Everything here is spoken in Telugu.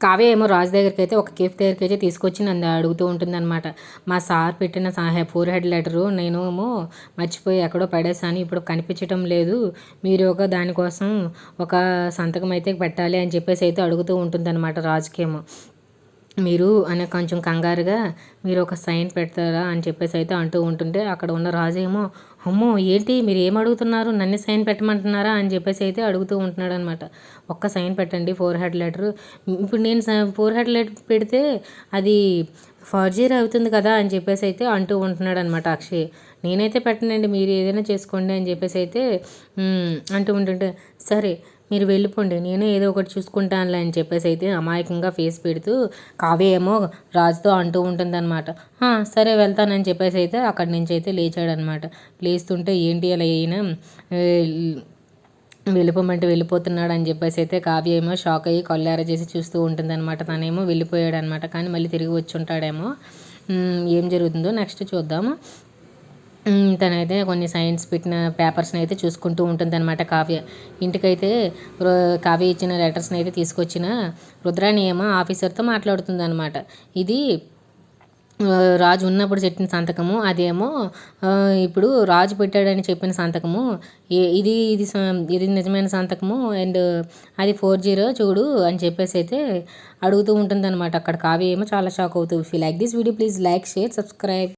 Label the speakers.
Speaker 1: కావ్య ఏమో రాజు దగ్గరికి అయితే ఒక కేఫ్ దగ్గరికి అయితే తీసుకొచ్చి నన్ను అడుగుతూ ఉంటుందన్నమాట. మా సార్ పెట్టిన ఫోర్ హెడ్ లెటరు నేను ఏమో మర్చిపోయి ఎక్కడో పడేసాను ఇప్పుడు కనిపించటం లేదు. మీరు ఒక దానికోసం ఒక సంతకం అయితే పెట్టాలి అని చెప్పేసి అయితే అడుగుతూ ఉంటుందన్నమాట రాజుకేమో. మీరు అనే కొంచెం కంగారుగా మీరు ఒక సైన్ పెడతారా అని చెప్పేసి అయితే అంటూ ఉంటుంటే అక్కడ ఉన్న రాజు ఏమో అమ్మో ఏంటి? మీరు ఏం అడుగుతున్నారు? నన్ను సైన్ పెట్టమంటున్నారా? అని చెప్పేసి అయితే అడుగుతూ ఉంటున్నాడు అనమాట ఒక్క సైన్ పెట్టండి ఫోర్ హెడ్ లెటర్. ఇప్పుడు నేను ఫోర్ హెడ్ లెటర్ పెడితే అది ఫార్జీర్ అవుతుంది కదా అని చెప్పేసి అయితే అంటూ ఉంటున్నాడు అనమాట అక్షయ్. నేనైతే పెట్టనండి మీరు ఏదైనా చేసుకోండి అని చెప్పేసి అయితే అంటూ ఉంటుంటే సరే మీరు వెళ్ళిపోండి నేనే ఏదో ఒకటి చూసుకుంటానులే అని చెప్పేసి అయితే అమాయకంగా ఫేస్ పెడుతూ కావ్య ఏమో రాజుతో అంటూ ఉంటుందన్నమాట. సరే వెళ్తానని చెప్పేసి అయితే అక్కడి నుంచి అయితే లేచాడనమాట. లేస్తుంటే ఏంటి అలా అయినా వెళ్ళిపోమంటే వెళ్ళిపోతున్నాడు అని చెప్పేసి అయితే కావ్య ఏమో షాక్ అయ్యి కొల్లార చేసి చూస్తూ ఉంటుందన్నమాట. తనేమో వెళ్ళిపోయాడు అనమాట కానీ మళ్ళీ తిరిగి వచ్చి ఉంటాడేమో ఏం జరుగుతుందో నెక్స్ట్ చూద్దాము. తనైతే కొన్ని సైన్స్ పెట్టిన పేపర్స్ని అయితే చూసుకుంటూ ఉంటుందన్నమాట కావ్య. ఇంటికైతే కావ్య ఇచ్చిన లెటర్స్ని అయితే తీసుకొచ్చిన రుద్రాణి ఏమో ఆఫీసర్తో మాట్లాడుతుంది అనమాట ఇది రాజు ఉన్నప్పుడు చెప్పిన సంతకము అదేమో ఇప్పుడు రాజు పెట్టాడని చెప్పిన సంతకము ఇది ఇది ఇది నిజమైన సంతకము అండ్ అది ఫోర్ జీరో చూడు అని చెప్పేసి అయితే అడుగుతూ ఉంటుంది అనమాట అక్కడ కావ్య ఏమో చాలా షాక్ అవుతుంది if you like this video please like share subscribe